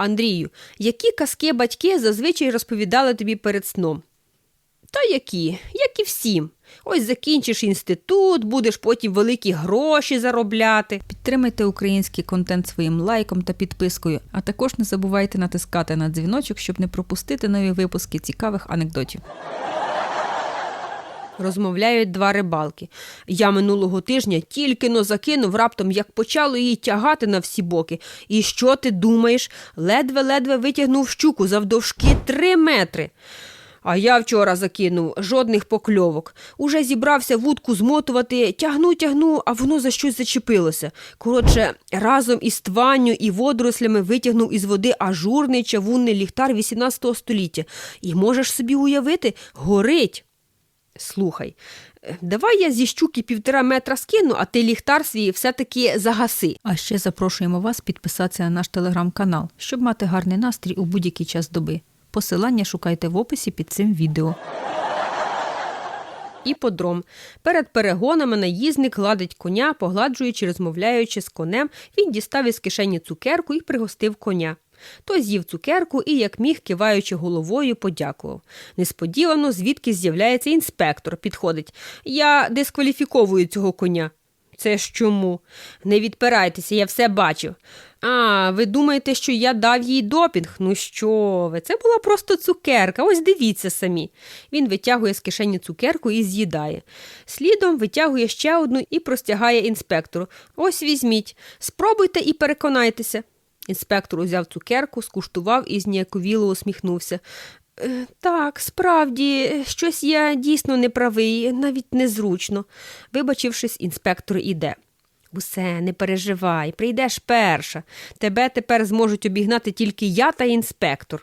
Андрію, які казки батьки зазвичай розповідали тобі перед сном? Та які, як і всім. Ось закінчиш інститут, будеш потім великі гроші заробляти. Підтримайте український контент своїм лайком та підпискою, а також не забувайте натискати на дзвіночок, щоб не пропустити нові випуски цікавих анекдотів. Розмовляють два рибалки. Я минулого тижня тільки но закинув раптом, як почало її тягати на всі боки. І що ти думаєш? Ледве-ледве витягнув щуку завдовжки три метри. А я вчора закинув жодних покльовок. Уже зібрався вудку змотувати, тягну, тягну, а воно за щось зачепилося. Коротше, разом із тванню і водорослями витягнув із води ажурний чавунний ліхтар 18 століття. І можеш собі уявити, горить. Слухай, е, давай я зі щуки півтора метра скину, а ти ліхтар свій все-таки загаси. А ще запрошуємо вас підписатися на наш телеграм-канал, щоб мати гарний настрій у будь-який час доби. Посилання шукайте в описі під цим відео. Іподром. Перед перегонами наїзник гладить коня, погладжуючи, розмовляючи з конем, він дістав із кишені цукерку і пригостив коня. Той з'їв цукерку і, як міг, киваючи головою, подякував. Несподівано, звідки з'являється інспектор, підходить. Я дискваліфіковую цього коня. Це ж чому? Не відпирайтеся, я все бачив. А, ви думаєте, що я дав їй допінг? Ну що ви? Це була просто цукерка. Ось дивіться самі. Він витягує з кишені цукерку і з'їдає. Слідом витягує ще одну і простягає інспектору. Ось візьміть, спробуйте і переконайтеся. Інспектор узяв цукерку, скуштував і зніяковіло усміхнувся. «Е, Так, справді, щось я дійсно неправий, навіть незручно. Вибачившись, інспектор іде. Усе, не переживай, прийдеш перша. Тебе тепер зможуть обігнати тільки я та інспектор.